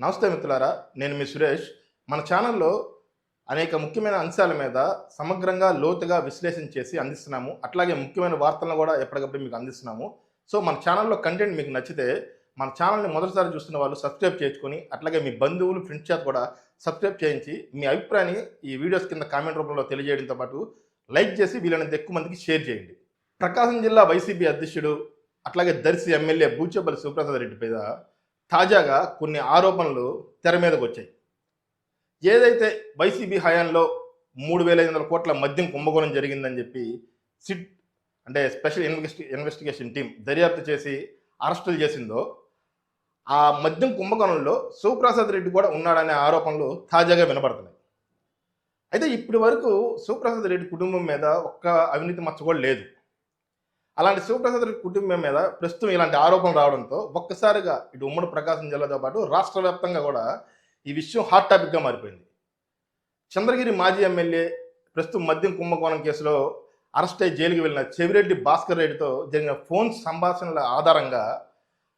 నమస్తే మిత్రులారా నేను మీ సురేష్. మన ఛానల్లో అనేక ముఖ్యమైన అంశాల మీద సమగ్రంగా లోతుగా విశ్లేషణ చేసి అందిస్తున్నాము. అట్లాగే ముఖ్యమైన వార్తలను కూడా ఎప్పటికప్పుడు మీకు అందిస్తున్నాము. సో మన ఛానల్లో కంటెంట్ మీకు నచ్చితే మన ఛానల్ని మొదటిసారి చూస్తున్న వాళ్ళు సబ్స్క్రైబ్ చేసుకొని అట్లాగే మీ బంధువులు ఫ్రెండ్స్ చేత కూడా సబ్స్క్రైబ్ చేయించి మీ అభిప్రాయాన్ని ఈ వీడియోస్ కింద కామెంట్ రూపంలో తెలియజేయడంతో పాటు లైక్ చేసి వీలైనంత ఎక్కువ మందికి షేర్ చేయండి. ప్రకాశం జిల్లా వైసీపీ అధ్యక్షుడు అట్లాగే దర్శి ఎమ్మెల్యే బూచేపల్లి శివప్రసాద్ రెడ్డి మీద తాజాగా కొన్ని ఆరోపణలు తెర మీదకు వచ్చాయి. ఏదైతే వైసీపీ హయాంలో మూడు వేల ఐదు వందల కోట్ల మద్యం కుంభకోణం జరిగిందని చెప్పి సిట్ అంటే స్పెషల్ ఇన్వెస్టి ఇన్వెస్టిగేషన్ టీం దర్యాప్తు చేసి అరెస్టులు చేసిందో ఆ మద్యం కుంభకోణంలో సుప్రసాద్ రెడ్డి కూడా ఉన్నాడనే ఆరోపణలు తాజాగా వినపడుతున్నాయి అయితే ఇప్పటి వరకు సుప్రసాద్ రెడ్డి కుటుంబం మీద ఒక్క అవినీతి మచ్చ కూడా లేదు. అలాంటి శివప్రసాద్ రెడ్డి కుటుంబం మీద ప్రస్తుతం ఇలాంటి ఆరోపణలు రావడంతో ఒక్కసారిగా ఇటు ఉమ్మడి ప్రకాశం జిల్లాతో పాటు రాష్ట్ర వ్యాప్తంగా కూడా ఈ విషయం హాట్ టాపిక్గా మారిపోయింది. చంద్రగిరి మాజీ ఎమ్మెల్యే ప్రస్తుతం మద్యం కుంభకోణం కేసులో అరెస్ట్ అయి జైలుకి వెళ్ళిన చెవిరెడ్డి భాస్కర్ రెడ్డితో జరిగిన ఫోన్ సంభాషణల ఆధారంగా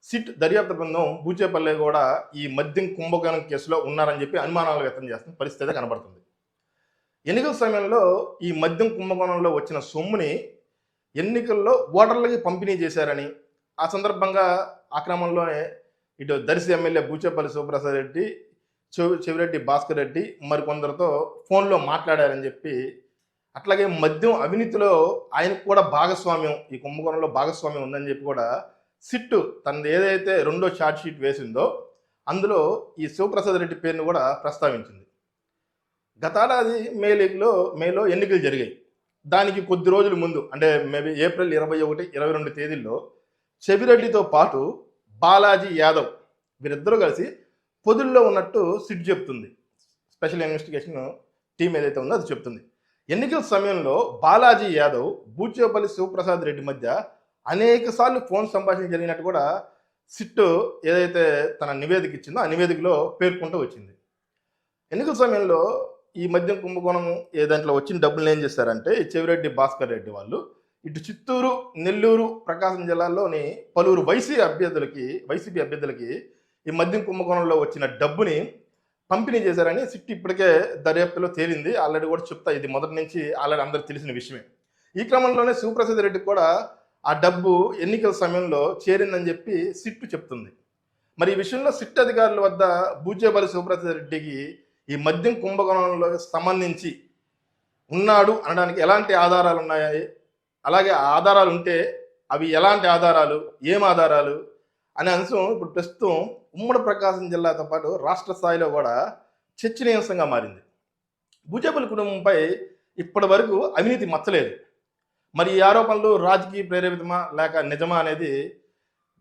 సిట్ దర్యాప్తు బృందం బూచేపల్లి కూడా ఈ మద్యం కుంభకోణం కేసులో ఉన్నారని చెప్పి అనుమానాలు వ్యక్తం చేస్తున్న పరిస్థితి కనబడుతుంది. ఎన్నికల సమయంలో ఈ మద్యం కుంభకోణంలో వచ్చిన సొమ్ముని ఎన్నికల్లో ఓటర్లకి పంపిణీ చేశారని ఆ సందర్భంగా ఆ క్రమంలోనే ఇటు దర్శి ఎమ్మెల్యే బూచేపల్లి సుబ్రసాద్ రెడ్డి చెవి చెవిరెడ్డి భాస్కర్ రెడ్డి మరికొందరితో ఫోన్లో మాట్లాడారని చెప్పి అట్లాగే మద్యం అవినీతిలో ఆయనకు కూడా భాగస్వామ్యం ఈ కుంభకోణంలో భాగస్వామ్యం ఉందని చెప్పి కూడా సిట్టు తనది ఏదైతే రెండో ఛార్జ్ షీట్ వేసిందో అందులో ఈ శివప్రసాద్ రెడ్డి పేరును కూడా ప్రస్తావించింది. గతాడాది మే లీగ్లో మేలో ఎన్నికలు జరిగాయి. దానికి కొద్ది రోజుల ముందు అంటే మేబీ ఏప్రిల్ ఇరవై ఒకటి ఇరవై రెండు తేదీల్లో చెవిరెడ్డితో పాటు బాలాజీ యాదవ్ వీరిద్దరూ కలిసి పొదుల్లో ఉన్నట్టు సిట్ చెప్తుంది. స్పెషల్ ఇన్వెస్టిగేషన్ టీం ఏదైతే ఉందో అది చెప్తుంది. ఎన్నికల సమయంలో బాలాజీ యాదవ్ బూచేపల్లి శివప్రసాద్ రెడ్డి మధ్య అనేక సార్లు ఫోన్ సంభాషణ జరిగినట్టు కూడా సిట్ ఏదైతే తన నివేదిక ఇచ్చిందో ఆ నివేదికలో పేర్కొంటూ వచ్చింది. ఎన్నికల సమయంలో ఈ మద్యం కుంభకోణం ఏ దాంట్లో వచ్చిన డబ్బులు ఏం చేశారంటే ఈ చెవిరెడ్డి భాస్కర్ రెడ్డి వాళ్ళు ఇటు చిత్తూరు నెల్లూరు ప్రకాశం జిల్లాల్లోని పలువురు వైసీ అభ్యర్థులకి వైసీపీ అభ్యర్థులకి ఈ మద్యం కుంభకోణంలో వచ్చిన డబ్బుని పంపిణీ చేశారని సిట్ ఇప్పటికే దర్యాప్తులో తేలింది. ఆల్రెడీ కూడా చెప్తా ఇది మొదటి నుంచి ఆల్రెడీ అందరికి తెలిసిన విషయమే. ఈ క్రమంలోనే సుప్రసాద్ రెడ్డి కూడా ఆ డబ్బు ఎన్నికల సమయంలో చేరిందని చెప్పి సిట్టు చెప్తుంది. మరి ఈ విషయంలో సిట్ అధికారుల వద్ద బూజేపల్లి సుప్రసాద్ రెడ్డికి ఈ మద్యం కుంభకోణంలో సంబంధించి ఉన్నాడు అనడానికి ఎలాంటి ఆధారాలు ఉన్నాయి? అలాగే ఆ ఆధారాలు ఉంటే అవి ఎలాంటి ఆధారాలు? ఏం ఆధారాలు? అనే అంశం ఇప్పుడు ప్రస్తుతం ఉమ్మడి ప్రకాశం జిల్లాతో పాటు రాష్ట్ర స్థాయిలో కూడా చర్చనీయాంశంగా మారింది. భుజబుల్ కుటుంబంపై ఇప్పటి వరకు అవినీతి మచ్చలేదు. మరి ఈ ఆరోపణలు రాజకీయ ప్రేరేపితమా లేక నిజమా అనేది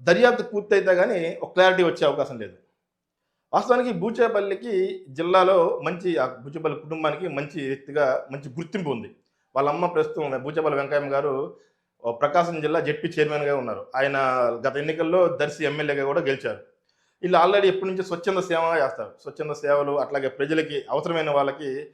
దర్యాప్తు పూర్తయితే కానీ ఒక క్లారిటీ వచ్చే అవకాశం లేదు. వాస్తవానికి బూచేపల్లికి జిల్లాలో మంచి ఆ బూచేపల్లి కుటుంబానికి మంచి వ్యక్తిగా మంచి గుర్తింపు ఉంది. వాళ్ళ అమ్మ ప్రస్తుతం బూచేపల్లి వెంకయ్య గారు ఓ ప్రకాశం జిల్లా జెడ్పీ చైర్మన్గా ఉన్నారు. ఆయన గత ఎన్నికల్లో దర్శి ఎమ్మెల్యేగా కూడా గెలిచారు. వీళ్ళు ఆల్రెడీ ఎప్పటి నుంచో స్వచ్ఛంద సేవగా చేస్తారు. స్వచ్ఛంద సేవలు అట్లాగే ప్రజలకి అవసరమైన వాళ్ళకి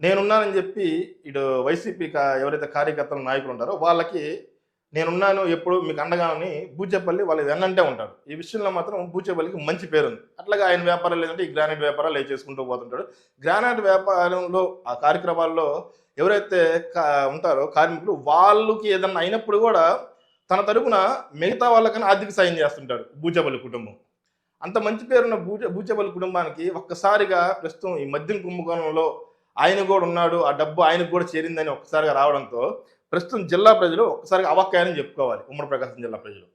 నేనున్నానని చెప్పి ఇటు వైసీపీ కా- ఎవరైతే కార్యకర్తలు నాయకులు ఉంటారో వాళ్ళకి నేనున్నాను ఎప్పుడు మీకు అండగాని బూచేపల్లి వాళ్ళు వెన్నంటే ఉంటాడు ఈ విషయంలో మాత్రం బూచేపల్లికి మంచి పేరు ఉంది అట్లాగే ఆయన వ్యాపారాలు లేదంటే ఈ గ్రానైట్ వ్యాపారాలు ఏ చేసుకుంటూ పోతుంటాడు. గ్రానైట్ వ్యాపారంలో ఆ కార్యక్రమాల్లో ఎవరైతే కా- ఉంటారో కార్మికులు వాళ్ళకి ఏదన్నా అయినప్పుడు కూడా తన తరపున మిగతా వాళ్ళకన్నా ఆర్థిక సాయం చేస్తుంటాడు బూచేపల్లి కుటుంబం. అంత మంచి పేరున్న బూచ బూచేపల్లి కుటుంబానికి ఒక్కసారిగా ప్రస్తుతం ఈ మద్యం కుంభకోణంలో ఆయన కూడా ఉన్నాడు. ఆ డబ్బు ఆయనకు కూడా చేరిందని ఒక్కసారిగా రావడంతో ప్రస్తుతం జిల్లా ప్రజలు ఒకసారి అవక్కాయని చెప్పుకోవాలి ఉమ్మడి ప్రకాశం జిల్లా ప్రజలు.